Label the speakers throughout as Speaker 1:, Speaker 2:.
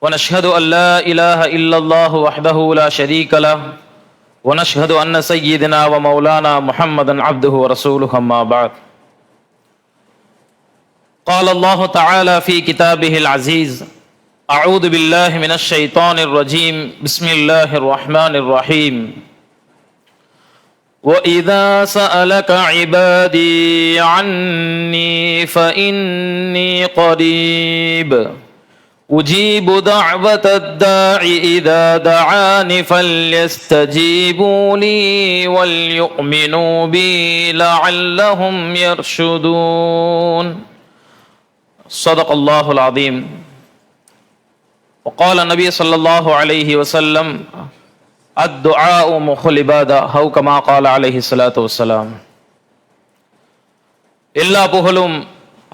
Speaker 1: ونشهد أن لا إله إلا الله وحده لا شريك له ونشهد أن سيدنا ومولانا محمدا عبده ورسوله أما بعد. قال الله تعالى في كتابه العزيز أعوذ بالله من الشيطان الرجيم بسم الله الرحمن الرحيم. وإذا سألك عبادي عني فإني قريب. أجيب دعوة الداع إذا دعان فليستجيبوا لي وليؤمنوا بي لعلهم يرشدون صدق الله العظيم وقال النبي صلى الله عليه وسلم الدعاء مخ العبادة أو كما قال عليه الصلاة والسلام எல்லா புகழும்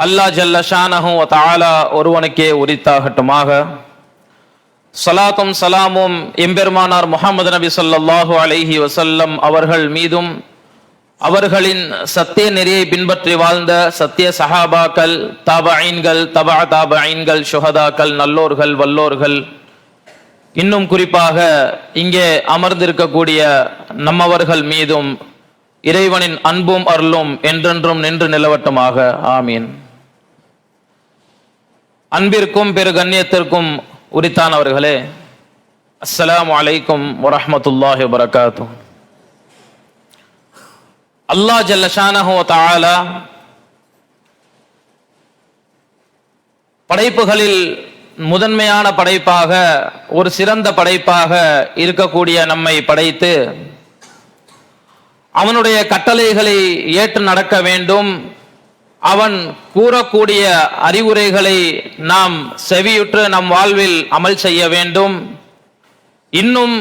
Speaker 1: அல்லாஹ் ஜல்ல ஷானஹு தாலா ஒருவனுக்கே உரித்தாகட்டுமாக. சலாத்தும் சலாமும் எம்பெருமானார் முகமது நபி சொல்லாஹு அலைஹி வசல்லம் அவர்கள் மீதும் அவர்களின் சத்திய நெறியை பின்பற்றி வாழ்ந்த சத்திய சஹாபாக்கள் தாபஐன்கள் தபா தாபஐன்கள் சுஹதாக்கள் நல்லோர்கள் வல்லோர்கள் இன்னும் குறிப்பாக இங்கே அமர்ந்திருக்கக்கூடிய நம்மவர்கள் மீதும் இறைவனின் அன்பும் அருளும் என்றென்றும் நின்று நிலவட்டுமாக. ஆமீன். அன்பிற்கும் பெரு கண்ணியத்திற்கும் உரித்தானவர்களே அஸ்லாம் வலைக்கும் வரமத்துல்லாஹி வபரகாத்துஹு. அல்லா ஜல்லஷானஹோ தாலா படைப்புகளில் முதன்மையான படைப்பாக ஒரு சிறந்த படைப்பாக இருக்கக்கூடிய நம்மை படைத்து அவனுடைய கட்டளைகளை ஏற்று நடக்க வேண்டும் அவன் கூறக்கூடிய அறிவுரைகளை நாம் செவியுற்று நம் வாழ்வில் அமல் செய்ய வேண்டும். இன்னும்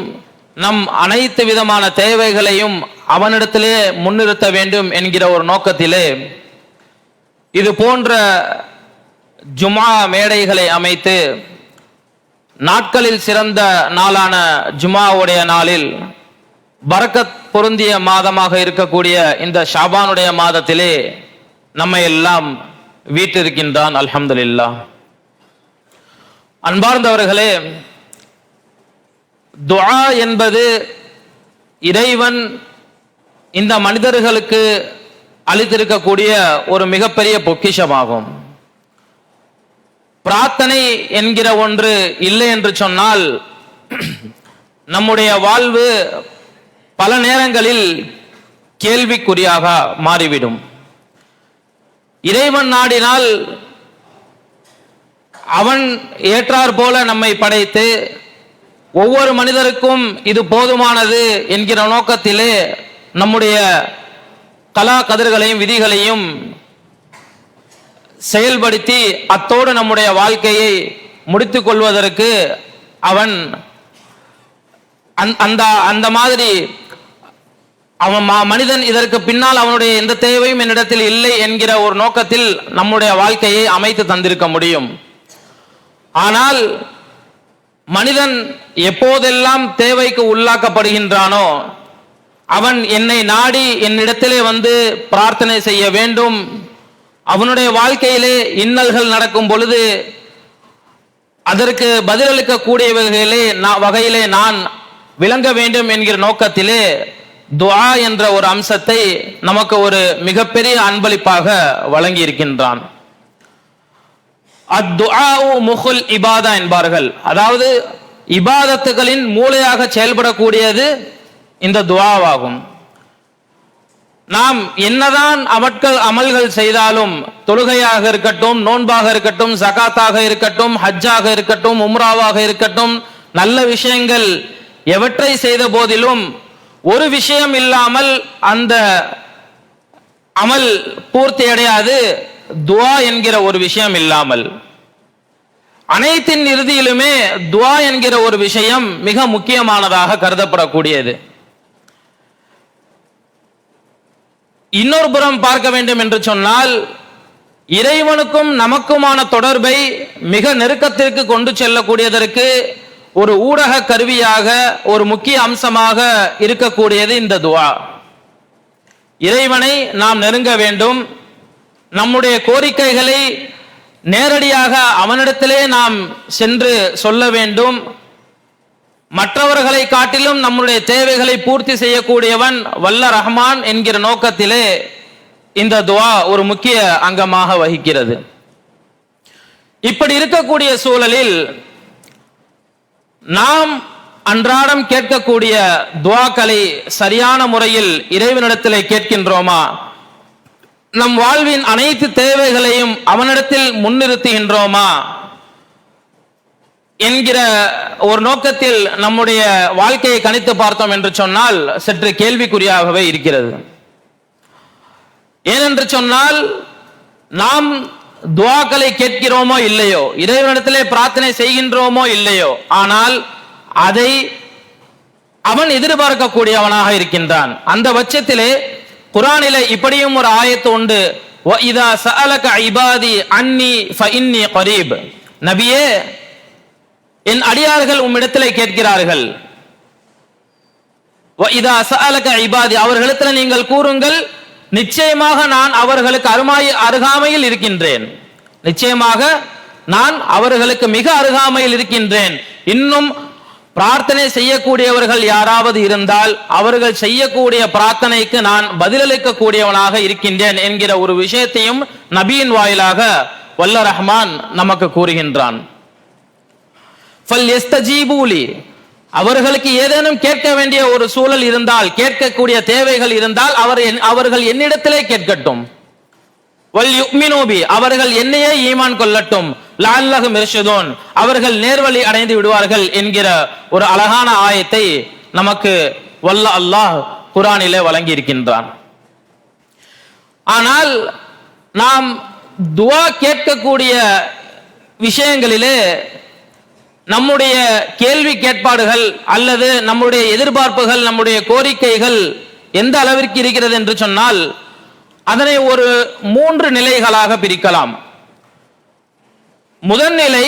Speaker 1: நம் அனைத்து விதமான தேவைகளையும் அவனிடத்திலே முன்னிறுத்த வேண்டும் என்கிற ஒரு நோக்கத்திலே இது போன்ற ஜுமா மேடைகளை அமைத்து நாட்களில் சிறந்த நாளான ஜுமாவுடைய நாளில் பரக்கத் பொருந்திய மாதமாக இருக்கக்கூடிய இந்த ஷாபானுடைய மாதத்திலே நம்மை எல்லாம் வீட்டிருக்கின்றான் அல்ஹம்துல்லா அன்பார்ந்தவர்களே துஆ என்பது இறைவன் இந்த மனிதர்களுக்கு அளித்திருக்கக்கூடிய ஒரு மிகப்பெரிய பொக்கிஷமாகும். பிரார்த்தனை என்கிற ஒன்று இல்லை என்று சொன்னால் நம்முடைய வாழ்வு பல நேரங்களில் கேள்விக்குறியாக மாறிவிடும். இறைவன் நாடினால் அவன் ஏற்றார் போல நம்மை படைத்து ஒவ்வொரு மனிதருக்கும் இது போதுமானது என்கிற நோக்கத்திலே நம்முடைய கலா கதிர்களையும் விதிகளையும் செயல்படுத்தி அத்தோடு நம்முடைய வாழ்க்கையை முடித்துக் கொள்வதற்கு அவன் அந்த அந்த மாதிரி அவன் மனிதன் இதற்கு பின்னால் அவனுடைய எந்த தேவையும் என்னிடத்தில் இல்லை என்கிற ஒரு நோக்கத்தில் நம்முடைய வாழ்க்கையை அமைத்து தந்திருக்க முடியும். ஆனால் மனிதன் எப்போதெல்லாம் தேவைக்கு உள்ளாக்கப்படுகின்றானோ அவன் என்னை நாடி என்னிடத்திலே வந்து பிரார்த்தனை செய்ய வேண்டும். அவனுடைய வாழ்க்கையிலே இன்னல்கள் நடக்கும் பொழுது அதற்கு பதிலளிக்க கூடிய வகையிலே வகையிலே நான் விளங்க வேண்டும் என்கிற நோக்கத்திலே துஆ என்ற ஒரு அம்சத்தை நமக்கு ஒரு மிகப்பெரிய அன்பளிப்பாக வழங்கி இருக்கின்றான் முகுல் இபாதா என்பார்கள். அதாவது இபாதத்துகளின் மூளையாக செயல்படக்கூடியது இந்த துவாவாகும் நாம் என்னதான் அமட்கள் அமல்கள் செய்தாலும் தொழுகையாக இருக்கட்டும் நோன்பாக இருக்கட்டும் சகாத்தாக இருக்கட்டும் ஹஜ்ஜாக இருக்கட்டும் உம்ராவாக இருக்கட்டும் நல்ல விஷயங்கள் எவற்றை செய்த போதிலும் ஒரு விஷயம் இல்லாமல் அந்த அமல் பூர்த்தி அடையாது. துவா என்கிற ஒரு விஷயம் இல்லாமல். அனைத்தின் இறுதியிலுமே துவா என்கிற ஒரு விஷயம் மிக முக்கியமானதாக கருதப்படக்கூடியது. இன்னொரு புறம் பார்க்க வேண்டும் என்று சொன்னால் இறைவனுக்கும் நமக்குமான தொடர்பை மிக நெருக்கத்திற்கு கொண்டு செல்லக்கூடியதற்கு ஒரு ஊடக கருவியாக ஒரு முக்கிய அம்சமாக இருக்கக்கூடியது இந்த துவா. இறைவனை நாம் நெருங்க வேண்டும். நம்முடைய கோரிக்கைகளை நேரடியாக அவனிடத்திலே நாம் சென்று சொல்ல வேண்டும். மற்றவர்களை காட்டிலும் நம்முடைய தேவைகளை பூர்த்தி செய்யக்கூடியவன் வல்ல ரஹ்மான் என்கிற நோக்கத்திலே இந்த துவா ஒரு முக்கிய அங்கமாக வகிக்கிறது. இப்படி இருக்கக்கூடிய சூழலில் நாம் அன்றாடம் கேட்கக்கூடிய துவாக்களை சரியான முறையில் இறைவனிடத்திலே கேட்கின்றோமா? நம் வாழ்வின் அனைத்து தேவைகளையும் அவனிடத்தில் முன்னிறுத்துகின்றோமா? என்கிற ஒரு நோக்கத்தில் நம்முடைய வாழ்க்கையை கணித்து பார்த்தோம் என்று சொன்னால் சற்று கேள்விக்குறியாகவே இருக்கிறது. ஏனென்று சொன்னால் நாம் துவாக்களை கேட்கிறோமோ இல்லையோ? இறைவனிடத்திலே பிரார்த்தனை செய்கின்றோமோ இல்லையோ? ஆனால் அதை அவன் எதிர்பார்க்கக்கூடியவனாக இருக்கின்றான். அந்த பட்சத்திலே குரானில இப்படியும் ஒரு ஆயத்து உண்டு. இதா சஅலக இபாதி அன்னி ஃபஇன்னி கரீப். நபியே என் அடியார்கள் உம்மிடத்திலே கேட்கிறார்கள். இதா சஅலக இபாதி. அவர்களிடத்தில் நீங்கள் கூறுங்கள் நிச்சயமாக நான் அவர்களுக்கு அருமாய் அருகாமையில் இருக்கின்றேன். நிச்சயமாக நான் அவர்களுக்கு மிக அருகாமையில் இருக்கின்றேன். இன்னும் பிரார்த்தனை செய்யக்கூடியவர்கள் யாராவது இருந்தால் அவர்கள் செய்யக்கூடிய பிரார்த்தனைக்கு நான் பதிலளிக்க கூடியவனாக இருக்கின்றேன் என்கிற ஒரு விஷயத்தையும் நபியின் வாயிலாக வல்ல ரஹ்மான் நமக்கு கூறுகின்றான். அவர்களுக்கு ஏதேனும் கேட்க வேண்டிய ஒரு சூழல் இருந்தால் கேட்கக்கூடிய தேவைகள் இருந்தால் அவர் அவர்கள் என்னிடத்திலே கேட்கட்டும். வல் யுக்மினூபி அவர்கள் என்னையே ஈமான் கொள்ளட்டும். லஅல்லஹு மிர்ஷுதூன் அவர்கள் நேர்வழி அடைந்து விடுவார்கள் என்கிற ஒரு அழகான ஆயத்தை நமக்கு வல்ல அல்லாஹ் குரானிலே வழங்கி இருக்கின்றான் ஆனால் நாம் துவா கேட்கக்கூடிய விஷயங்களிலே நம்முடைய கேள்வி கேட்பாடுகள் அல்லது நம்முடைய எதிர்பார்ப்புகள் நம்முடைய கோரிக்கைகள் எந்த அளவிற்கு இருக்கிறது என்று சொன்னால் அதனை ஒரு மூன்று நிலைகளாக பிரிக்கலாம். முதல் நிலை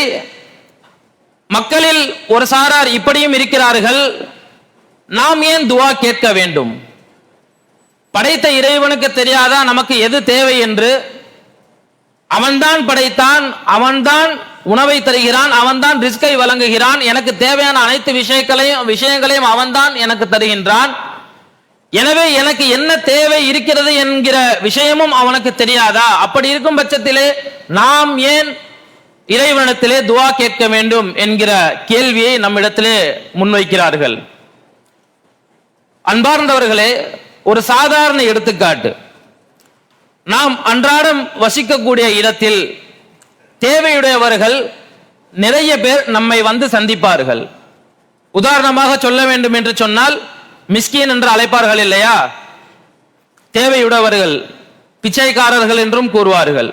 Speaker 1: மக்களில் ஒரு சாரார் இப்படியும் இருக்கிறார்கள் நாம் ஏன் துவா கேட்க வேண்டும்? படைத்த இறைவனுக்கு தெரியாதா நமக்கு எது தேவை என்று? அவன்தான் படைத்தான் அவன்தான் உணவை தருகிறான் அவன்தான் ரிஸ்கை வழங்குகிறான் எனக்கு தேவையான அனைத்து விஷயங்களையும் விஷயங்களையும் அவன்தான் எனக்கு தருகின்றான். எனவே எனக்கு என்ன தேவை இருக்கிறது என்கிற விஷயமும் அவனுக்கு தெரியாதா? அப்படி இருக்கும் பட்சத்திலே நாம் ஏன் இறைவனிடத்திலே துவா கேட்க வேண்டும் என்கிற கேள்வியை நம்மிடத்திலே முன்வைக்கிறார்கள். அன்பார்ந்தவர்களே ஒரு சாதாரண எடுத்துக்காட்டு. நாம் அன்றாடம் வசிக்கக்கூடிய இடத்தில் தேவையுடையவர்கள் நிறைய பேர் நம்மை வந்து சந்திப்பார்கள். உதாரணமாக சொல்ல வேண்டும் என்று சொன்னால் மிஸ்கின் என்று அழைப்பார்கள் இல்லையா? தேவையுடையவர்கள் பிச்சைக்காரர்கள் என்றும் கூறுவார்கள்.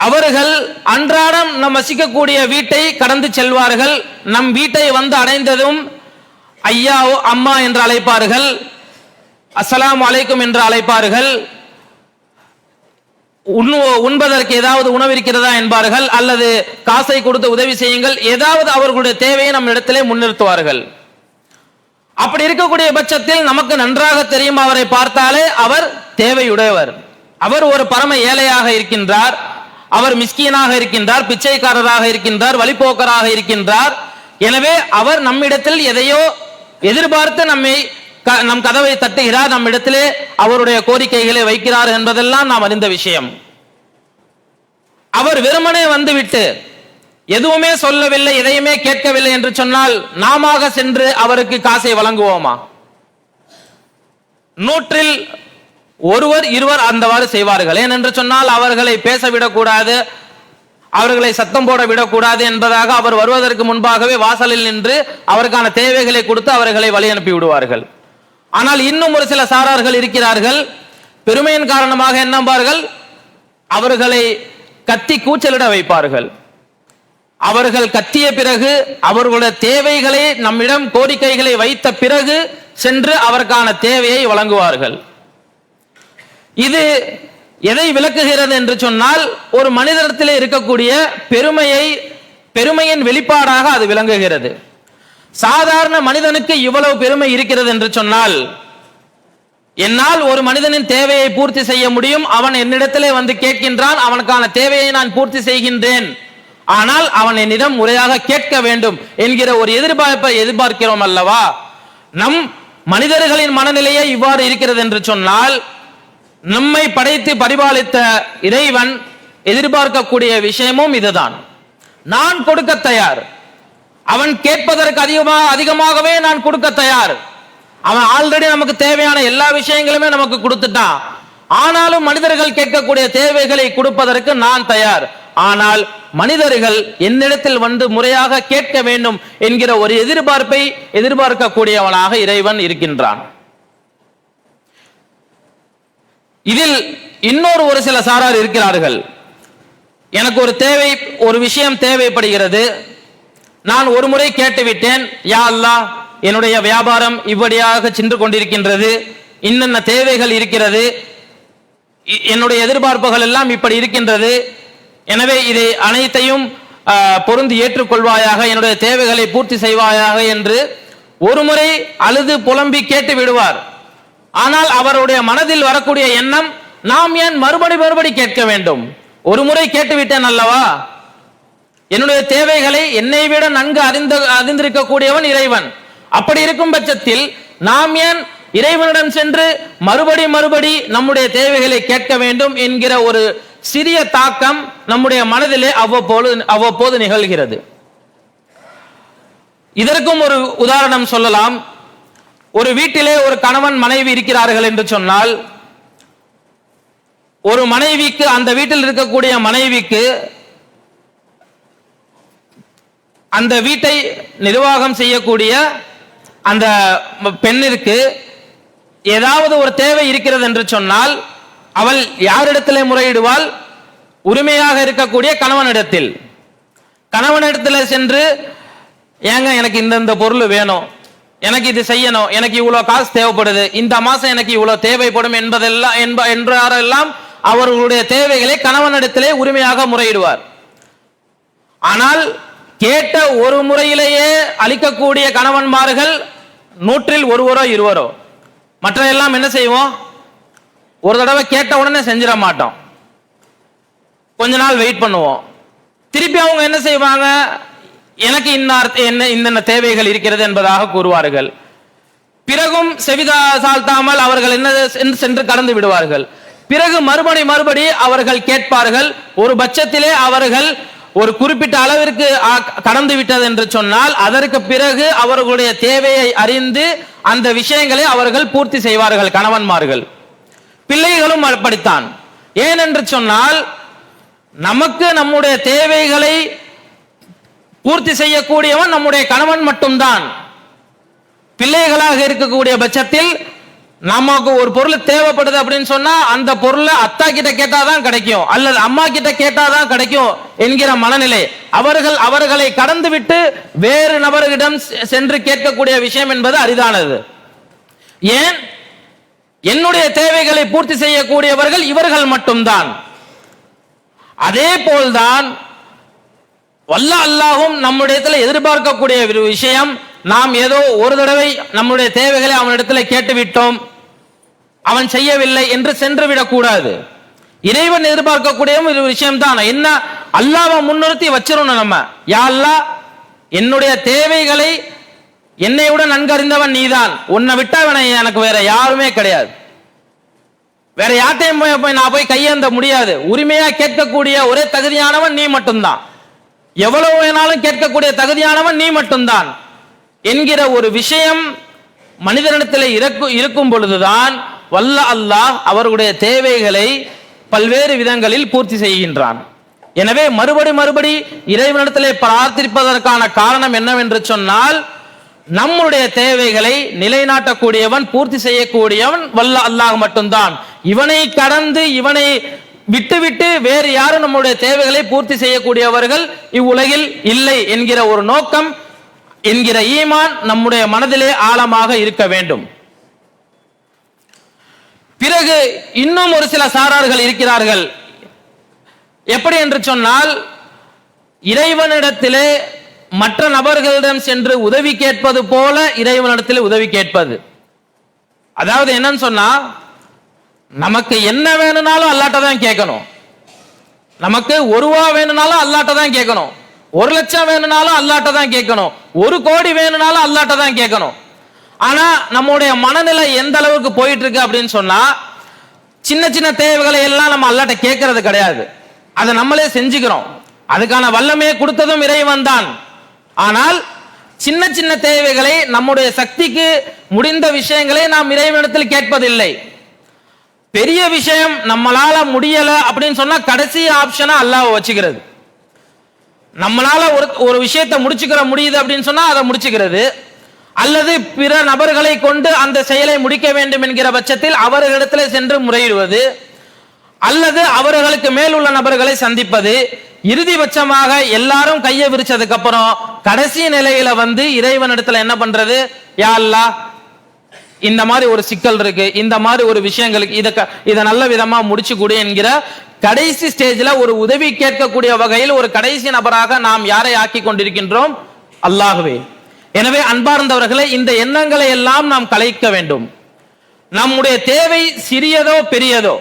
Speaker 1: அவர்கள் அன்றாடம் நம் வசிக்கக்கூடிய வீட்டை கடந்து செல்வார்கள். நம் வீட்டை வந்து அடைந்ததும் ஐயாவோ அம்மா என்று அழைப்பார்கள். அஸ்லாம் அலைக்கும் என்று அழைப்பார்கள். உண்ணு- உண்பதற்கு ஏதாவது உணவு இருக்கிறதா என்பார்கள் அல்லது காசை கொடுத்து உதவி செய்யுங்கள் ஏதாவது அவர்களுடைய தேவையை நம் இடத்திலே முன்னிறுத்துவார்கள். அப்படி இருக்கக்கூடிய பட்சத்தில் நமக்கு நன்றாக தெரியும் அவரை பார்த்தாலே அவர் தேவையுடையவர். அவர் ஒரு பரம ஏழையாக இருக்கின்றார் அவர் மிஸ்கீனாக இருக்கின்றார் பிச்சைக்காரராக இருக்கின்றார் வழிபோக்கராக இருக்கின்றார். எனவே அவர் நம்மிடத்தில் எதையோ எதிர்பார்த்து நம்மை நம் கதவை தட்டுகிறார் நம்மிடத்திலே அவருடைய கோரிக்கைகளை வைக்கிறார் என்பதெல்லாம் நாம் அறிந்த விஷயம். அவர் வெறுமனே வந்துவிட்டு எதுவுமே சொல்லவில்லை எதையுமே கேட்கவில்லை என்று சொன்னால் நாமாக சென்று அவருக்கு காசை வழங்குவோமா? நூற்றில் ஒருவர் இருவர் அந்தவாறு செய்வார்கள். ஏனென்று சொன்னால் அவர்களை பேச விடக்கூடாது அவர்களை சத்தம் போட விடக்கூடாது என்பதாக அவர் வருவதற்கு முன்பாகவே வாசலில் நின்று அவருக்கான தேவைகளை கொடுத்து அவர்களை வழி அனுப்பி விடுவார்கள். ஆனால் இன்னும் ஒரு சில சாரார்கள் இருக்கிறார்கள். பெருமையின் காரணமாக என்னம்பார்கள் அவர்களை கத்தி கூச்சலிட வைப்பார்கள். அவர்கள் கத்திய பிறகு அவர்களுடைய தேவைகளை நம்மிடம் கோரிக்கைகளை வைத்த பிறகு சென்று அவருக்கான தேவையை வழங்குவார்கள். இது எதை விளக்குகிறது என்று சொன்னால் ஒரு மனிதத்திலே இருக்கக்கூடிய பெருமையை பெருமையின் வெளிப்பாடாக அது விளங்குகிறது. சாதாரண மனிதனுக்கு இவ்வளவு பெருமை இருக்கிறது என்று சொன்னால் என்னால் ஒரு மனிதனின் தேவையை பூர்த்தி செய்ய முடியும். அவன் என்னிடத்திலே வந்து கேட்கின்றான் அவனுக்கான தேவையை நான் பூர்த்தி செய்கின்றேன். ஆனால் அவன் என்னிடம் முறையாக கேட்க வேண்டும் என்கிற ஒரு எதிர்பார்ப்பை எதிர்பார்க்கிறோம் அல்லவா? நம் மனிதர்களின் மனநிலையே இவ்வாறு இருக்கிறது என்று சொன்னால் நம்மை படைத்து பரிபாலித்த இறைவன் எதிர்பார்க்கக்கூடிய விஷயமும் இதுதான். நான் கொடுக்க தயார். அவன் கேட்பதற்கு அதிகமாக அதிகமாகவே நான் கொடுக்க தயார். அவன் ஆல்ரெடி நமக்கு தேவையான எல்லா விஷயங்களுமே நமக்கு கொடுத்துட்டான். ஆனாலும் மனிதர்கள் கேட்கக்கூடிய தேவைகளை கொடுப்பதற்கு நான் தயார். ஆனால் மனிதர்கள் என்னிடத்தில் வந்து முறையாக கேட்க வேண்டும் என்கிற ஒரு எதிர்பார்ப்பை எதிர்பார்க்கக்கூடியவனாக இறைவன் இருக்கின்றான். இதில் இன்னொரு ஒரு சில சாரார் இருக்கிறார்கள். எனக்கு ஒரு தேவை ஒரு விஷயம் தேவைப்படுகிறது. நான் ஒரு முறை கேட்டுவிட்டேன் யா அல்லா என்னுடைய வியாபாரம் இப்படியாக சென்று கொண்டிருக்கின்றது இன்னென்ன தேவைகள் இருக்கிறது இ- என்னுடைய எதிர்பார்ப்புகள் எல்லாம் இப்படி இருக்கின்றது எனவே இதை அனைத்தையும் பொருந்து ஏற்றுக்கொள்வாயாக என்னுடைய தேவைகளை பூர்த்தி செய்வாயாக என்று ஒரு முறை அழுது புலம்பி கேட்டு விடுவார். ஆனால் அவருடைய மனதில் வரக்கூடிய எண்ணம் நாம் ஏன் மறுபடி மறுபடி கேட்க வேண்டும்? ஒரு முறை கேட்டுவிட்டேன் அல்லவா? என்னுடைய தேவைகளை என்னை விட நன்கு அறிந்த அறிந்திருக்கக்கூடியவன் இறைவன். அப்படி இருக்கும் பட்சத்தில் நாம் ஏன் இறைவனிடம் சென்று மறுபடி மறுபடி நம்முடைய தேவைகளை கேட்க வேண்டும் என்கிற ஒரு சிறிய தாக்கம் நம்முடைய மனதிலே அவ்வப்போது அவ்வப்போது நிகழ்கிறது. இதற்கும் ஒரு உதாரணம் சொல்லலாம். ஒரு வீட்டிலே ஒரு கணவன் மனைவி இருக்கிறார்கள் என்று சொன்னால் ஒரு மனைவிக்கு அந்த வீட்டில் இருக்கக்கூடிய மனைவிக்கு அந்த வீட்டை நிர்வாகம் செய்யக்கூடிய அந்த பெண்ணிற்கு ஏதாவது ஒரு தேவை இருக்கிறது என்று சொன்னால் அவள் யாரிடத்திலே முறையிடுவாள்? உரிமையாக இருக்கக்கூடிய கணவனிடத்தில். கணவனிடத்தில் சென்று ஏங்க எனக்கு இந்த இந்த பொருள் வேணும். எனக்கு இது செய்யணும். எனக்கு இவ்வளோ காசு தேவைப்படுது. இந்த மாசம் எனக்கு இவ்வளோ தேவைப்படும் என்பதெல்லாம் என்ப என்றாரெல்லாம் அவர்களுடைய தேவைகளை கணவனிடத்திலே உரிமையாக முறையிடுவார். ஆனால் கேட்ட ஒரு முறையிலேயே அளிக்கக்கூடிய கணவன்மார்கள் நூற்றில் ஒருவரோ இருவரோ. மற்ற எல்லாம் என்ன செய்வோம்? ஒரு தடவை கேட்ட உடனே செஞ்சிட மாட்டோம். கொஞ்ச நாள் வெயிட் பண்ணுவோம். திருப்பி அவங்க என்ன செய்வாங்க? எனக்கு இன்னார் என்ன இன்னென்ன தேவைகள் இருக்கிறது என்பதாக கூறுவார்கள். பிறகும் செவிதா சாழ்த்தாமல் அவர்கள் என்ன சென்று- சென்று கடந்து விடுவார்கள். பிறகு மறுபடி மறுபடி அவர்கள் கேட்பார்கள். ஒரு பட்சத்திலே அவர்கள் ஒரு குறிப்பிட்ட அளவிற்கு ஆ- கடந்து விட்டது என்று சொன்னால் அதற்கு பிறகு அவர்களுடைய தேவையை அறிந்து அந்த விஷயங்களை அவர்கள் பூர்த்தி செய்வார்கள் கணவன்மார்கள். பிள்ளைகளும் அப்படித்தான். ஏனென்று சொன்னால் நமக்கு நம்முடைய தேவைகளை பூர்த்தி செய்யக்கூடியவன் நம்முடைய கணவன் மட்டும்தான். பிள்ளைகளாக இருக்கக்கூடிய பட்சத்தில் நமக்கு ஒரு பொருள் தேவைப்படுது அப்படின்னு சொன்னா அந்த பொருளை அத்தா கிட்ட கேட்டாதான் கிடைக்கும். அல்லது அம்மா கிட்ட கேட்டாதான் கிடைக்கும் என்கிற மனநிலை. அவர்கள் அவர்களை கடந்து விட்டு வேறு நபர்களிடம் செ- சென்று கேட்கக்கூடிய விஷயம் என்பது அரிதானது. ஏன்? என்னுடைய தேவைகளை பூர்த்தி செய்யக்கூடியவர்கள் இவர்கள் மட்டும்தான். அதே போல்தான் வல்ல அல்லாஹும் நம்முடையத்தில் எதிர்பார்க்கக்கூடிய ஒரு விஷயம் நாம் ஏதோ ஒரு தடவை நம்முடைய தேவைகளை அவனிடத்தில் கேட்டுவிட்டோம். அவன் செய்யவில்லை என்று சென்று விடக்கூடாது இறைவன் எதிர்பார்க்கக்கூடிய ஒரு விஷயம்தான். என்ன? அல்லாவை முன்னிறுத்தி வச்சிடணும் நம்ம. யா என்னுடைய தேவைகளை என்னை விட நன்கறிந்தவன் நீதான். உன்னை விட்டவனை எனக்கு வேற யாருமே கிடையாது. வேற யார்ட்டையும் போய் போய் நான் போய் கையேந்த முடியாது. உரிமையா கேட்கக்கூடிய ஒரே தகுதியானவன் நீ மட்டும்தான். எவ்வளவு வேணாலும் கேட்கக்கூடிய தகுதியானவன் நீ மட்டும்தான். என்கிற ஒரு விஷயம் மனிதனிடத்தில் இறக்கு இருக்கும் பொழுதுதான் வல்ல அல்லாஹ் அவருடைய தேவைகளை பல்வேறு விதங்களில் பூர்த்தி செய்கின்றான். எனவே மறுபடி மறுபடி இறைவனிடத்திலே பிரார்த்திப்பதற்கான காரணம் என்னவென்று சொன்னால் நம்முடைய தேவைகளை நிலைநாட்டக்கூடியவன் பூர்த்தி செய்யக்கூடியவன் வல்ல அல்லாஹ் மட்டும்தான். இவனை கடந்து இவனை விட்டுவிட்டு வேறு யாரும் நம்முடைய தேவைகளை பூர்த்தி செய்யக்கூடியவர்கள் இவ்வுலகில் இல்லை என்கிற ஒரு நோக்கம் என்கிற ஈமான் நம்முடைய மனதிலே ஆழமாக இருக்க வேண்டும். பிறகு இன்னும் ஒரு சில சாரார்கள் இருக்கிறார்கள். எப்படி என்று சொன்னால் இறைவனிடத்திலே மற்ற நபர்களிடம் சென்று உதவி கேட்பது போல இறைவனிடத்திலே உதவி கேட்பது. அதாவது என்னன்னு சொன்னா நமக்கு என்ன வேணும்னாலும் அல்லாட்ட தான் கேட்கணும். நமக்கு ஒருவா வேணும்னாலும் அல்லாட்ட தான் கேட்கணும். ஒரு லட்சம் வேணும்னாலும் அல்லாட்ட தான் கேட்கணும். ஒரு கோடி வேணும்னாலும் அல்லாட்ட தான் கேட்கணும். ஆனா நம்முடைய மனநிலை எந்த அளவுக்கு போயிட்டு இருக்கு அப்படின்னு சொன்னா சின்ன சின்ன தேவைகளை எல்லாம் நம்ம அல்லாட்ட கேட்கறது கிடையாது. அதை நம்மளே செஞ்சுக்கிறோம். அதுக்கான வல்லமையை கொடுத்ததும் இறைவன் தான். ஆனால் சின்ன சின்ன தேவைகளை நம்முடைய சக்திக்கு முடிந்த விஷயங்களை நாம் இறைவனிடத்தில் கேட்பதில்லை. பெரிய விஷயம் நம்மளால முடியல அப்படின்னு சொன்னா கடைசி ஆப்ஷனா அல்லாஹ் வச்சுக்கிறது. நம்மளால ஒரு ஒரு விஷயத்தை முடிச்சுக்கிற முடியுது அப்படின்னு சொன்னா அதை முடிச்சுக்கிறது. அல்லது பிற நபர்களை கொண்டு அந்த செயலை முடிக்க வேண்டும் என்கிற பட்சத்தில் அவர்களிடத்தில் சென்று முறையிடுவது. அல்லது அவர்களுக்கு மேல் உள்ள நபர்களை சந்திப்பது. இறுதிபட்சமாக எல்லாரும் கையை விரிச்சதுக்கு அப்புறம் கடைசி நிலையில வந்து இறைவனிடத்துல என்ன பண்றது? யா இந்த மாதிரி ஒரு சிக்கல் இருக்கு இந்த மாதிரி ஒரு விஷயங்களுக்கு இதை க- நல்ல விதமா முடிச்சு கொடு என்கிற கடைசி ஸ்டேஜ்ல ஒரு உதவி கேட்கக்கூடிய வகையில் ஒரு கடைசி நபராக நாம் யாரை ஆக்கி கொண்டிருக்கின்றோம்? அல்லாகவே எனவே அன்பார்ந்தவர்களே இந்த எண்ணங்களை எல்லாம் நாம் கலைக்க வேண்டும். நம்முடைய தேவை சிறியதோ பெரியதோ?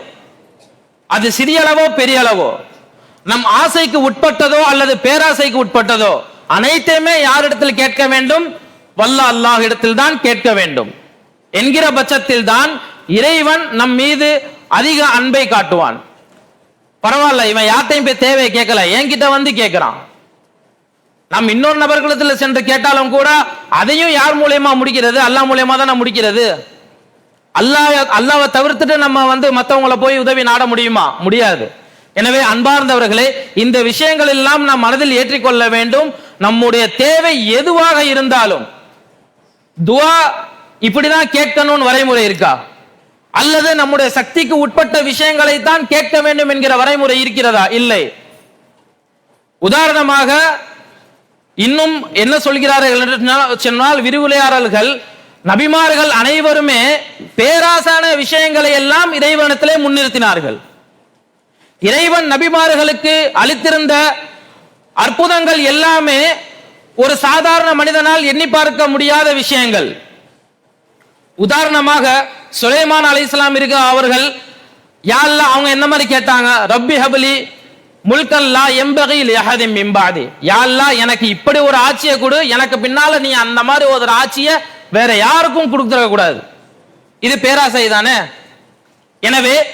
Speaker 1: அது சிறியளவோ பெரிய அளவோ நம் ஆசைக்கு உட்பட்டதோ அல்லது பேராசைக்கு உட்பட்டதோ? அனைத்தையுமே யாரிடத்தில் கேட்க வேண்டும்? வல்ல அல்லாஹ் இடத்தில் தான் கேட்க வேண்டும். என்கிற பட்சத்தில் தான் இறைவன் நம் மீது அதிக அன்பை காட்டுவான். பரவாயில்ல இவன் யார்ட்டையும் போய் தேவையை கேட்கல. என்கிட்ட வந்து கேட்கிறான். நாம் இன்னொரு நபர்களிடத்தில் சென்று கேட்டாலும் கூட அதையும் யார் மூலியமா முடிக்கிறது? அல்லாஹ் மூலியமா தானே முடிக்கிறது? அல்லாஹ் அல்லாவை தவிர்த்துட்டு நம்ம வந்து மற்றவங்களை போய் உதவி நாட முடியுமா? முடியாது. எனவே அன்பார்ந்தவர்களே இந்த விஷயங்கள் எல்லாம் நாம் மனதில் ஏற்றிக்கொள்ள வேண்டும். நம்முடைய தேவை எதுவாக இருந்தாலும். துவா இப்படிதான் கேட்கணும்னு வரைமுறை இருக்கா? அல்லது நம்முடைய சக்திக்கு உட்பட்ட விஷயங்களை தான் கேட்க வேண்டும் என்கிற வரைமுறை இருக்கிறதா? இல்லை. உதாரணமாக இன்னும் என்ன சொல்கிறார்கள் என்று சொன்னால்- சொன்னால் விரிவுரையாளர்கள் நபிமார்கள் அனைவருமே பேராசான விஷயங்களை எல்லாம் இறைவனத்திலே முன்னிறுத்தினார்கள். இறைவன் நபிமார்களுக்கு அளித்திருந்த அற்புதங்கள் எல்லாமே ஒரு சாதாரண மனிதனால் எண்ணி பார்க்க முடியாத விஷயங்கள். உதாரணமாக சுலைமான் அலைஹிஸ்ஸலாம் இருக்க அவர்கள் யாழ்ல அவங்க என்ன மாதிரி கேட்டாங்க? ரப்பி ஹபலி முல்கல்லா எம்பகையில் லிஹதிம் மிம்பாதி யாழ்லா எனக்கு இப்படி ஒரு ஆட்சியை கொடு. எனக்கு பின்னால நீ அந்த மாதிரி ஒரு ஆட்சியை வேற யாருக்கும் கொடுத்துருக்க கூடாது. இது பேராசை தானே? எனவே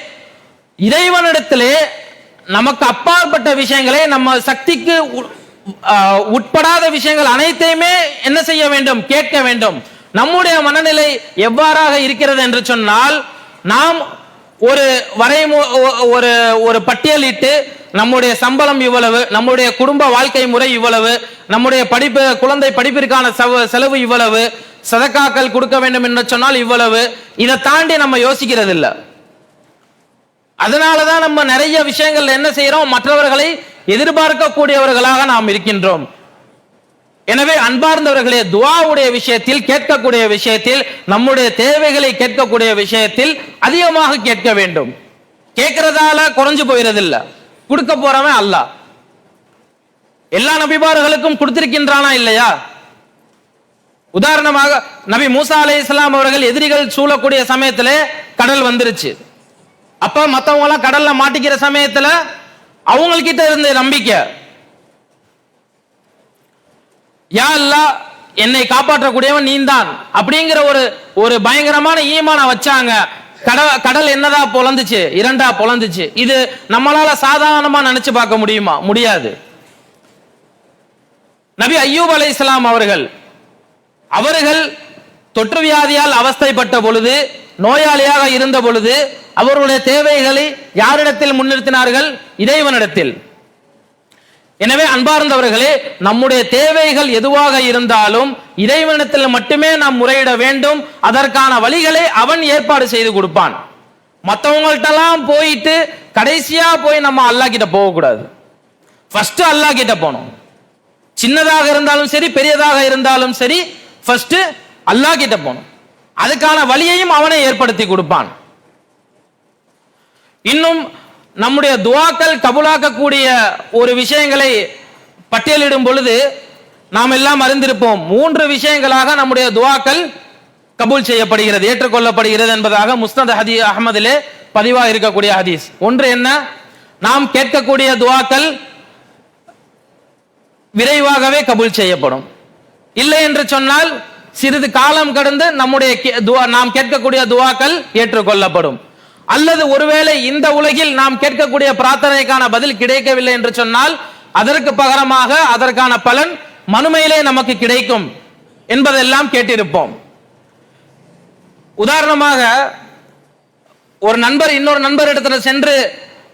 Speaker 1: இறைவனிடத்திலே நமக்கு அப்பாற்பட்ட விஷயங்களை நம்ம சக்திக்கு உ- உட்படாத விஷயங்கள் அனைத்தையுமே என்ன செய்ய வேண்டும்? கேட்க வேண்டும். நம்முடைய மனநிலை எவ்வாறாக இருக்கிறது என்று சொன்னால் நாம் ஒரு வரைமு ஒரு ஒரு பட்டியலிட்டு நம்முடைய சம்பளம் இவ்வளவு நம்முடைய குடும்ப வாழ்க்கை முறை இவ்வளவு நம்முடைய படிப்பு குழந்தை படிப்பிற்கான செவ- செலவு இவ்வளவு சதக்காக்கள் கொடுக்க வேண்டும் என்று சொன்னால் இவ்வளவு இதை தாண்டி நம்ம யோசிக்கிறது இல்லை அதனாலதான் நம்ம நிறைய விஷயங்கள் என்ன செய்யறோம் மற்றவர்களை எதிர்பார்க்கக்கூடியவர்களாக நாம் இருக்கின்றோம். எனவே அன்பார்ந்தவர்களே துவாவுடைய விஷயத்தில் கேட்கக்கூடிய விஷயத்தில் நம்முடைய தேவைகளை கேட்கக்கூடிய விஷயத்தில் அதிகமாக கேட்க வேண்டும். கேட்கறதால குறைஞ்சு போயிறதில்ல. கொடுக்க போறவன் அல்லாஹ். எல்லா நபிமார்களுக்கும் கொடுத்திருக்கின்றானா இல்லையா? உதாரணமாக நபி மூசா அலைஹிஸ்ஸலாம் அவர்கள் எதிரிகள் சூழக்கூடிய சமயத்துல கடல் வந்துருச்சு. அப்ப மத்தவங்க எல்லாம் கடல்ல மாட்டிக்கிற சமயத்துல அவங்கள்கிட்ட இருந்த நம்பிக்கை. யா அல்லாஹ் என்னை காப்பாற்றக்கூடியவன் நீந்தான். அப்படிங்கிற ஒரு ஒரு பயங்கரமான ஈமான வச்சாங்க. கடல் கடல் என்னதா பொழந்துச்சு? இரண்டா பொழந்துச்சு. இது நம்மளால சாதாரணமா நினைச்சு பார்க்க முடியுமா? முடியாது. நபி ஐயூப் அலை இஸ்லாம் அவர்கள் அவர்கள் தொற்று வியாதியால் அவஸ்தைப்பட்ட பொழுது நோயாளியாக இருந்த பொழுது அவர்களுடைய தேவைகளை யாரிடத்தில் முன்னிறுத்தினார்கள்? இறைவனிடத்தில். எனவே அன்பார்ந்தவர்களே நம்முடைய தேவைகள் எதுவாக இருந்தாலும் இறைவனத்தில் மட்டுமே நாம் முறையிட வேண்டும். அதற்கான வழிகளை அவன் ஏற்பாடு செய்து கொடுப்பான். மற்றவங்கள்ட்டெல்லாம் போயிட்டு கடைசியா போய் நம்ம அல்லாஹ் கிட்ட போகக்கூடாது. ஃபர்ஸ்ட் அல்லாஹ் கிட்ட போகணும். சின்னதாக இருந்தாலும் சரி பெரியதாக இருந்தாலும் சரி ஃபர்ஸ்ட் அல்லாஹ் கிட்ட போகணும். அதுக்கான வழியையும் அவனை ஏற்படுத்தி கொடுப்பான். இன்னும் நம்முடைய துவாக்கள் கபுலாக்கக்கூடிய ஒரு விஷயங்களை பட்டியலிடும் பொழுது நாம் எல்லாம் அறிந்திருப்போம். மூன்று விஷயங்களாக நம்முடைய துவாக்கள் கபூல் செய்யப்படுகிறது ஏற்றுக்கொள்ளப்படுகிறது என்பதாக முஸ்னத் ஹதி அகமதிலே பதிவாக இருக்கக்கூடிய ஹதீஸ். ஒன்று என்ன? நாம் கேட்கக்கூடிய துவாக்கள் விரைவாகவே கபூல் செய்யப்படும். இல்லை என்று சொன்னால் சிறிது காலம் கடந்து நம்முடைய கே- துவா நாம் கேட்கக்கூடிய துவாக்கள் ஏற்றுக்கொள்ளப்படும். அல்லது ஒருவேளை இந்த உலகில் நாம் கேட்கக்கூடிய பிரார்த்தனைக்கான பதில் கிடைக்கவில்லை என்று சொன்னால் அதற்கு பகரமாக அதற்கான பலன் மனுமையிலே நமக்கு கிடைக்கும் என்பதெல்லாம் கேட்டிருப்போம். உதாரணமாக ஒரு நண்பர் இன்னொரு நண்பர் இடத்துல சென்று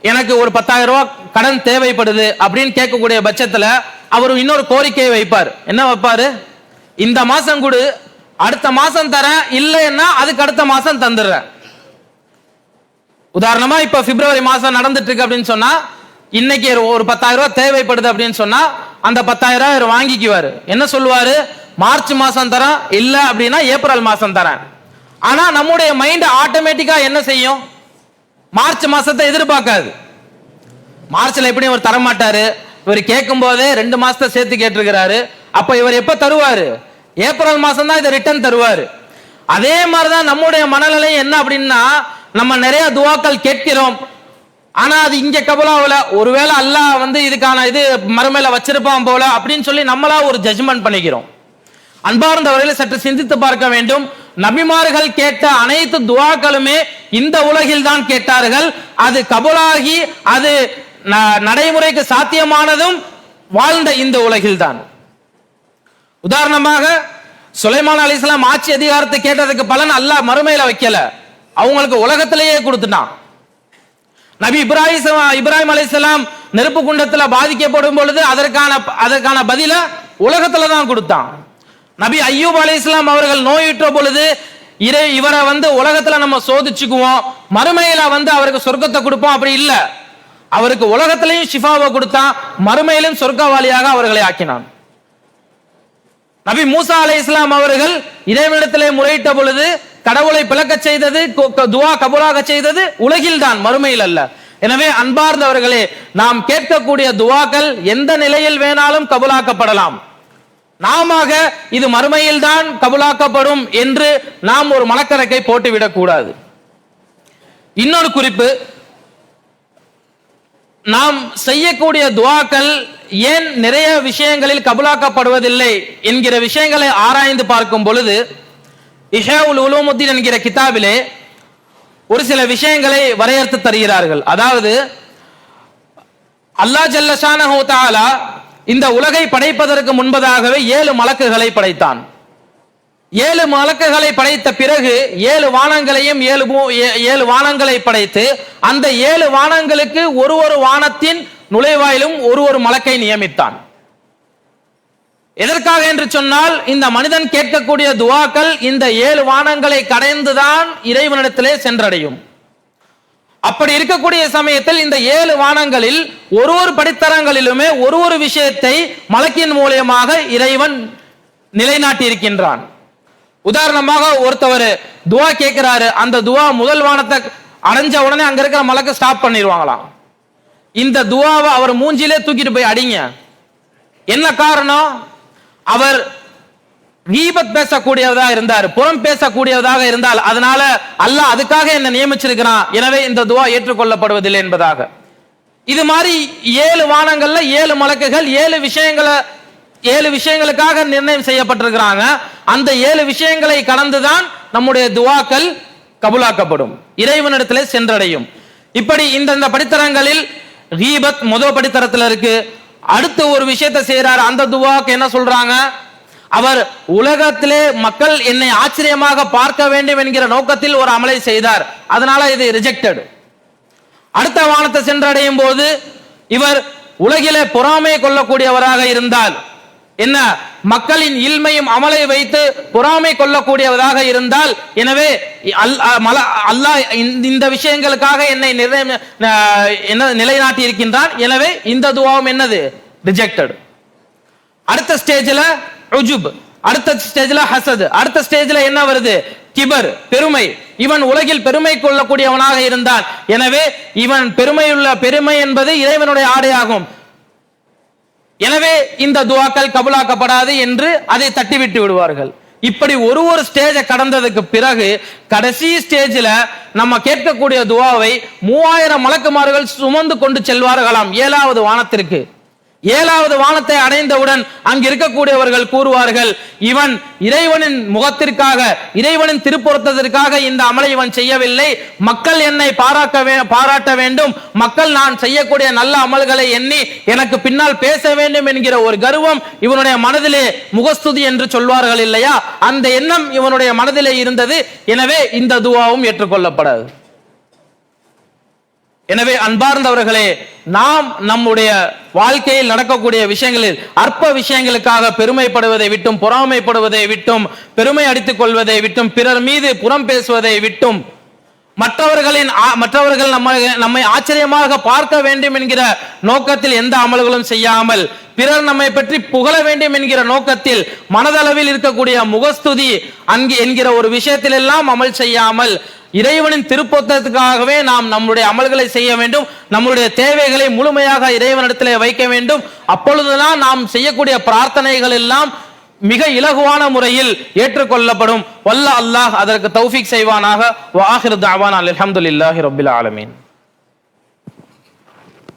Speaker 1: எனக்கு ஒரு பத்தாயிரம் ரூபாய் கடன் தேவைப்படுது அப்படின்னு கேட்கக்கூடிய பட்சத்துல அவர் இன்னொரு கோரிக்கையை வைப்பார். என்ன வைப்பாரு? இந்த மாசம் கொடு அடுத்த மாசம் தரேன் இல்லைன்னா அதுக்கு அடுத்த மாசம் தந்துடுறேன். உதாரணமா இப்ப பிப்ரவரி மாசம் நடந்துட்டு இருக்கு அப்படின்னு சொன்னா இன்னைக்கு ஒரு பத்தாயிரம் ரூபாய் தேவைப்படுது அப்படின்னு சொன்னா அந்த பத்தாயிரம் ரூபாய் இவர் வாங்கிக்குவாரு. என்ன சொல்லுவாரு? மார்ச் மாசம் தரேன் இல்ல அப்படின்னா ஏப்ரல் மாசம் தரேன். ஆனா நம்முடைய மைண்ட் ஆட்டோமேட்டிக்கா என்ன செய்யும்? மார்ச் மாசத்தை எதிர்பார்க்காது. மார்ச்ல எப்படி இவர் தரமாட்டாரு. இவர் கேட்கும் போதே ரெண்டு மாசத்தை சேர்த்து கேட்டிருக்கிறாரு. அப்ப இவர் எப்ப தருவாரு? ஏப்ரல் மாசம் தான் இதை ரிட்டர்ன் தருவாரு. அதே மாதிரிதான் நம்முடைய மனநிலை என்ன அப்படின்னா நம்ம நிறைய துவாக்கள் கேட்கிறோம். ஆனா அது இங்க கபலாவில் ஒருவேளை அல்லாஹ் வந்து இதுக்கான இது மறுமையில வச்சிருப்பான் போல அப்படின்னு சொல்லி நம்மளா ஒரு ஜட்ஜ்மெண்ட் பண்ணிக்கிறோம். அன்பார்ந்தவர்களை சற்று சிந்தித்து பார்க்க வேண்டும். நபிமார்கள் கேட்ட அனைத்து துவாக்களுமே இந்த உலகில் தான் கேட்டார்கள். அது கபுலாகி அது ந- நடைமுறைக்கு சாத்தியமானதும் வாழ்ந்த இந்த உலகில் தான். உதாரணமாக சுலைமான் அலிஸ்லாம் ஆட்சி அதிகாரத்தை கேட்டதுக்கு பலன் அல்லாஹ் மறுமையில வைக்கல. அவங்களுக்கு உலகத்திலேயே கொடுத்துட்டான். நபி இப்ராஹிம் இப்ராஹிம் அலைசலாம் நெருப்பு குண்டத்துல பாதிக்கப்படும் பொழுது அதற்கான அதற்கான பதில உலகத்துல தான் கொடுத்தான். நபி ஐயூப் அலைஹிஸ்ஸலாம் அவர்கள் நோயிட்ட பொழுது இறை இவரை வந்து உலகத்துல நம்ம சோதிச்சுக்குவோம். மறுமையில வந்து அவருக்கு சொர்க்கத்தை கொடுப்போம். அப்படி இல்ல. அவருக்கு உலகத்திலையும் ஷிஃபாவை கொடுத்தான். மறுமையிலும் சொர்க்கவாளியாக அவர்களை ஆக்கினான். நபி மூசா அலை இஸ்லாம் அவர்கள் இறைவனிடத்திலே முறையிட்ட பொழுது கடவுளை பிளக்கச் செய்தது துவா கபூலாக செய்தது உலகில் தான் மறுமையில் அல்ல. எனவே அன்பார்ந்தவர்களே நாம் கேட்கக்கூடிய துவாக்கள் எந்த நிலையில் வேணாலும் கபுலாக்கப்படலாம். நாமாக இது மறுமையில் தான் கபுலாக்கப்படும் என்று நாம் ஒரு மனக்கணக்கை போட்டுவிடக் கூடாது. இன்னொரு குறிப்பு நாம் செய்யக்கூடிய துவாக்கள் ஏன் நிறைய விஷயங்களில் கபுலாக்கப்படுவதில்லை என்கிற விஷயங்களை ஆராய்ந்து பார்க்கும் பொழுது இஷாவுல் உலோமுத்தீன் என்கிற கிதாபிலே ஒரு சில விஷயங்களை வரையறுத்து தருகிறார்கள். அதாவது அல்லாஹ் ஜல்லஷானஹு தஆலா இந்த உலகை படைப்பதற்கு முன்பதாகவே ஏழு மலக்குகளை படைத்தான். ஏழு மலக்குகளை படைத்த பிறகு ஏழு வானங்களையும் ஏழு ஏ- ஏழு வானங்களை படைத்து அந்த ஏழு வானங்களுக்கு ஒரு ஒரு வானத்தின் நுழைவாயிலும் ஒரு ஒரு மலக்கை நியமித்தான். எதற்காக என்று சொன்னால் இந்த மனிதன் கேட்கக்கூடிய துவாக்கள் இந்த ஏழு வானங்களை கடைந்துதான் இறைவனிடத்திலே சென்றடையும். அப்படி இருக்கக்கூடிய சமயத்தில் இந்த ஏழு வானங்களில் ஒரு ஒரு படித்தரங்களிலுமே ஒரு ஒரு விஷயத்தை மலக்கின் மூலியமாக இறைவன் நிலைநாட்டி இருக்கின்றான் உதாரணமாக ஒருத்தவர் துவா கேட்கிறாரு அந்த துவா முதல் வானத்தை அடைஞ்ச உடனே அங்க இருக்கிற மலக்க ஸ்டாப் பண்ணிடுவாங்களாம். இந்த துவாவை அவர் மூஞ்சிலே தூக்கிட்டு போய் அடிங்க. என்ன காரணம்? அவர் கீபத் பேசக்கூடியவதாக இருந்தார் புறம் பேசக்கூடியவதாக இருந்தால் அதனால அல்லாஹ் அதுக்காக என்ன நியமிச்சிருக்கிறான். எனவே இந்த துவா ஏற்றுக்கொள்ளப்படுவதில்லை என்பதாக. இது மாதிரி ஏழு வானங்கள்ல ஏழு மலக்குகள் ஏழு விஷயங்களை ஏழு விஷயங்களுக்காக நிர்ணயம் செய்யப்பட்டிருக்கிறாங்க. அந்த ஏழு விஷயங்களை கடந்துதான் நம்முடைய துவாக்கள் கபுலாக்கப்படும். இறைவனிடத்திலே சென்றடையும். இப்படி இந்தந்த படித்தரங்களில் ரீபத் முதல் படித்தரத்தில் இருக்கு. அடுத்த ஒரு விஷயத்தை செய்யறாரு அந்த துவாக்கு என்ன சொல்றாங்க? அவர் உலகத்திலே மக்கள் என்னை ஆச்சரியமாக பார்க்க வேண்டும் என்கிற நோக்கத்தில் ஒரு அமலை செய்தார். அதனால இது ரிஜெக்டட் அடுத்த வானத்தை சென்றடையும் போது இவர் உலகிலே பொறாமை கொள்ளக்கூடியவராக இருந்தால் என்ன? மக்களின் இல்மையும் அமலை வைத்து பொறாமை கொள்ளக்கூடியவதாக இருந்தால் எனவே அல்- அல்லாஹ் இந்த- விஷயங்களுக்காக என்னை நிறை என்ன நிலைநாட்டி இருக்கின்றான். எனவே இந்த துவாவும் என்னது? ரிஜெக்டட் அடுத்த ஸ்டேஜ்ல ருஜுப் அடுத்த ஸ்டேஜ்ல ஹசத் அடுத்த ஸ்டேஜ்ல என்ன வருது? கிபர் பெருமை. இவன் உலகில் பெருமை கொள்ளக்கூடியவனாக இருந்தான். எனவே இவன் பெருமையுள்ள பெருமை என்பது இறைவனுடைய ஆடையாகும். எனவே இந்த துவாக்கள் கபுலாக்கப்படாது என்று அதை தட்டிவிட்டு விடுவார்கள். இப்படி ஒரு ஒரு ஸ்டேஜை கடந்ததுக்கு பிறகு கடைசி ஸ்டேஜில் நம்ம கேட்கக்கூடிய துவாவை மூவாயிரம் மலக்குமார்கள் சுமந்து கொண்டு செல்வார்களாம் ஏழாவது வானத்திற்கு. ஏழாவது வானத்தை அடைந்தவுடன் அங்கு இருக்கக்கூடியவர்கள் கூறுவார்கள் இவன் இறைவனின் முகத்திற்காக இறைவனின் திருப்புறத்திற்காக இந்த அமலை இவன் செய்யவில்லை. மக்கள் என்னை பாராக்க பாராட்ட வேண்டும். மக்கள் நான் செய்யக்கூடிய நல்ல அமல்களை எண்ணி எனக்கு பின்னால் பேச வேண்டும் என்கிற ஒரு கர்வம் இவனுடைய மனதிலே முகஸ்துதி என்று சொல்வார்கள் இல்லையா? அந்த எண்ணம் இவனுடைய மனதிலே இருந்தது. எனவே இந்த துவாவும் ஏற்றுக்கொள்ளப்படாது. எனவே அன்பார்ந்தவர்களே நாம் நம்முடைய வாழ்க்கையில் நடக்கக்கூடிய விஷயங்களில் அற்ப விஷயங்களுக்காக பெருமைப்படுவதை விட்டும் பொறாமைப்படுவதை விட்டும் பெருமை அடித்துக் கொள்வதை விட்டும் பிறர் மீது புறம் பேசுவதை விட்டும் மற்றவர்களின் மற்றவர்கள் நம்ம நம்மை ஆச்சரியமாக பார்க்க வேண்டும் என்கிற நோக்கத்தில் எந்த அமல்களும் செய்யாமல் பிறர் நம்மை பற்றி புகழ வேண்டும் என்கிற நோக்கத்தில் மனதளவில் இருக்கக்கூடிய முகஸ்துதி அங்கு என்கிற ஒரு விஷயத்திலெல்லாம் அமல் செய்யாமல் இறைவனின் திருப்பொத்தத்துக்காகவே நாம் நம்முடைய அமல்களை செய்ய வேண்டும். நம்முடைய தேவைகளை முழுமையாக இறைவனிடத்திலே வைக்க வேண்டும். அப்பொழுதுதான் நாம் செய்யக்கூடிய பிரார்த்தனைகள் எல்லாம் மிக இலகுவான முறையில் ஏற்றுக்கொள்ளப்படும். வல்ல அல்லாஹ் அதற்கு தௌஃபிக் செய்வானாக. வாஹிர் தாவான் அலமதுல்லாஹி ரபில் ஆலமீன்.